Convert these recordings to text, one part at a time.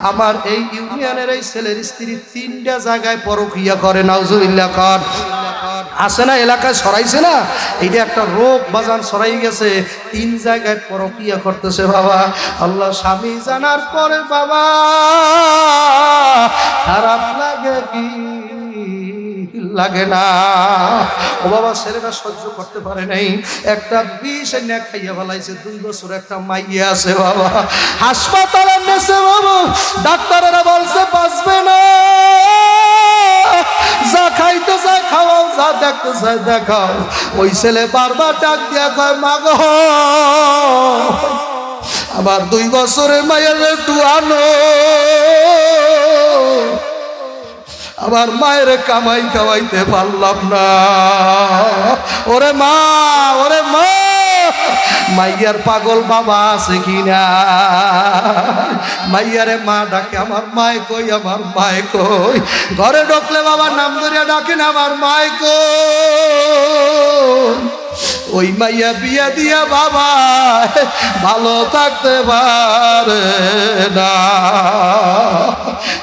আমার এই ইউনিয়নের এই ছেলের স্ত্রী তিনটা জায়গায় পরকিয়া করে, নাউজুবিল্লাহ, কর? আসে না, এলাকায় সরাইছে না? এটা একটা রোগ, বাজান সরাই গেছে। তিন জায়গায় পরকিয়া করতেছে বাবা। আল্লাহ স্বামী জানার পরে বাবা, খারাপ লাগে কি? লাগে না। ও বাবা ছেলেটা সহ্য করতে পারে নাই। একটা বিষ এনে খাইয়া ফেলাইছে, দুই বছর একটা মাইয়া আছে বাবা। হাসপাতালে নেছে বাবা, ডাক্তারেরা বলছে, বাঁচবে না। যা খাইতে চায় খাওয়াও, যা দেখতে চায় দেখাও। ওই ছেলে বারবার ডাক দিয়া কয় মাগ আবার দুই বছরের মায়ের একটু আনো। আমার মায়ের কামাই খাওয়াইতে পারলাম না। ওরে মা ওরে মা, মাইয়ার পাগল বাবা আছে কিনা মাইয়ারে মা ডাকে, আমার মায় কই, আমার মায় কই? ঘরে ঢুকলে বাবা নাম ধরিয়া ডাকেন আমার মায় কই? ওই মাইয়া বিয়া দিয়া বাবা, ভালো থাকতে পারে না।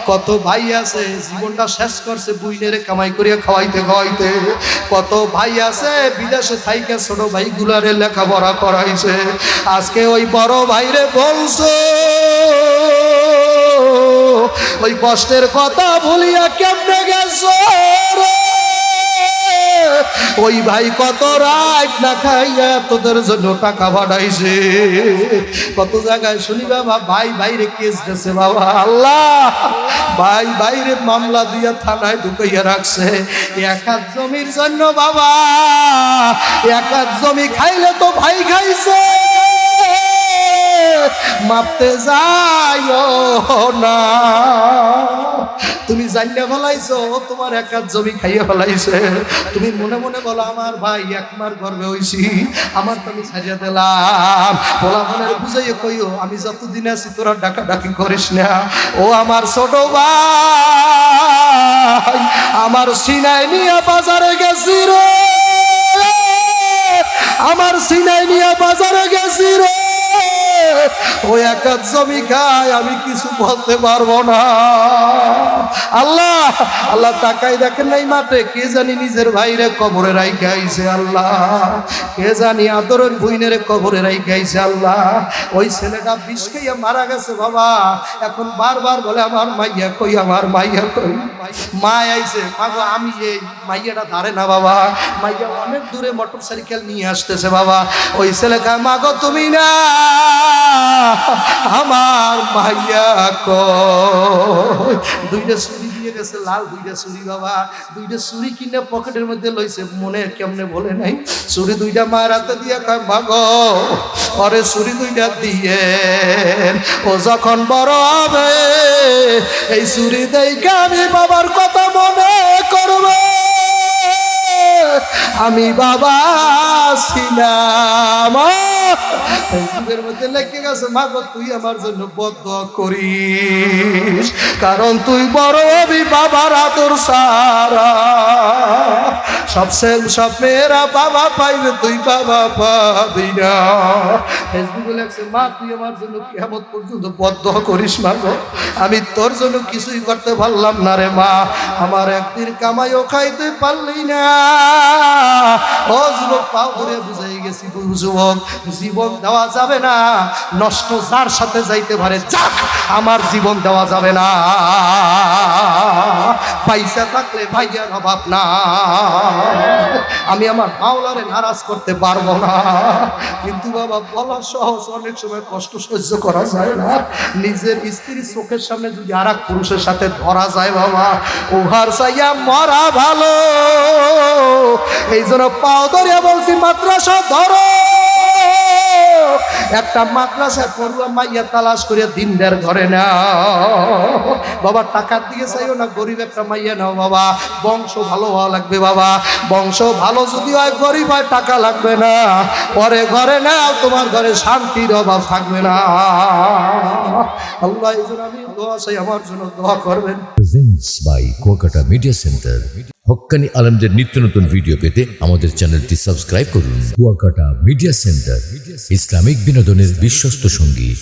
কত ভাই আছে, জীবনটা শেষ করছে বুইনেরে কামাই করিয়া খাওয়াইতে খাওয়াইতে কত ভাই আছে, বিদেশে থাইকে ছোট ভাই গুলারে লেখাপড়া করাইছে আজকে ওই বড় ভাইরে বলছে, ওই কষ্টের কথা ভুলিয়া কেমনে গেছো? ওই ভাই কত রাত না খাইয়া তোদের জন্য টাকা পাঠাইছে কত জায়গায় শুনি বাবা, ভাই বাইরে কেস গেছে বাবা, আল্লাহ। ভাই বাইরে মামলা দিয়া থানায় ঢুকাইয়া রাখছে। এক জমির জন্য বাবা, এক জমি খাইলে তো ভাই খাইছে। মাপতে যাইও না। জানিয়ে ফেলাইছো তোমার এক জমি খাইয়ে ফেলাইছে তুমি মনে মনে বলো, আমার ভাই একমার গর্বে হইছি, আমার তো আমি ছাড়িয়ে দিলাম। পোলাপনের বুঝাইয়ে কইও, আমি যতদিন আছি তোরা ডাকা ডাকি করিস না। ও আমার ছোট ভাই, আমার সিনাই নিয়ে বাজারে গেছি রে। আমার সিনাই নিয়ে বাজারে গেছি রে। ও এক জমি খায়, আমি কিছু বলতে পারব না। আল্লাহ আল্লাহ তাকাই দেখেন নাই মাঠে, কে জানি নিজের ভাইরে কবরে রাইখে আইছে আল্লাহ। কে জানি আদরের বুইনের কবরে রাইখে আল্লাহ। ওই ছেলেটা বিষ খাইয়া মারা গেছে, বাবা। এখন বারবার বলে, আমার মাইয়া কই, আমার মাইয়া কই? মা আইছে, মাগো, আমি এই মাইয়াটা ধারে না, বাবা। মাইয়া অনেক দূরে মোটর সাইকেল নিয়ে আসতেছে, বাবা। ওই ছেলে কয় মাগো, তুমি না আমার মাইয়া কই? দুইটা ছুরি দিয়ে গেছে, লাল দুইটা ছুরি, বাবা। দুইটা ছুরি কিনে পকেটের মধ্যে লইছে, মনে কেমনে বলে নাই? ছুরি দুইটা মায়ের হাতে দিয়ে কয়, মাগো, পরে ছুরি দুইটা দিয়ে ও যখন বড় হবে, এই ছুরি দেখে আমি বাবার কথা মনে করবে। আমি বাবা ছিলাম ফেসবুকের মধ্যে লেগে গেছে মা গো তুই আমার জন্য বদ্ধ করিস। কারণ তুই বড় অভি বাবার আদর সারা। সব সেল, সব মেয়েরা বাবা পাইবে তুই বাবা পাবি না। ফেসবুকে লেগছে মা, তুই আমার জন্য কেমন পর্যন্ত বদ্ধ করিস মা গো। আমি তোর জন্য কিছুই করতে পারলাম না রে মা। আমার একদিন কামাইও খাইতে পারলি না। ও যুবক, পাও ধরে বুঝাই গেছি যুবক, জীবন দেওয়া যাবে না। নষ্ট যার সাথে যাইতে পারে, যাক, আমার জীবন দেওয়া যাবে না। পয়সা থাকলে ভাইয়ার অভাব না। আমি আমার মাওলারে নারাজ করতে পারব না। কিন্তু বাবা, বলা সহজ, অনেক সময় কষ্ট সহ্য করা যায় না। নিজের স্ত্রীর চোখের সামনে যদি আর পুরুষের সাথে ধরা যায় বাবা, উহার চাইয়া মরা ভালো। এই জন্য পাও ধরিয়া বলছি, মাদ্রাসা ধরো। একটা মাদ্রাসায় পড়ুয়া মাইয়া তালাশ করে দিন দেড় ঘরে নাও। বাবা টাকার দিকে চাইও না গরিব একটা মাইয়া নাও বাবা। বংশ ভালো হওয়া লাগবে বাবা। বংশ ভালো যদি হয়, গরিব হয়, টাকা লাগবে না। পরে ঘরে নাও তোমার ঘরে শান্তির অভাব থাকবে না। আল্লাহ, এই আমি দোয়া চাই, আমার জন্য দোয়া করবেন। বাই কুয়াকাটা মিডিয়া সেন্টার হক্কানি আলমদের নিত্য নতুন ভিডিও পেতে আমাদের চ্যানেলটি সাবস্ক্রাইব করুন। কুয়াকাটা মিডিয়া সেন্টার ইসলামিক বিনোদনের বিশ্বস্ত সঙ্গী।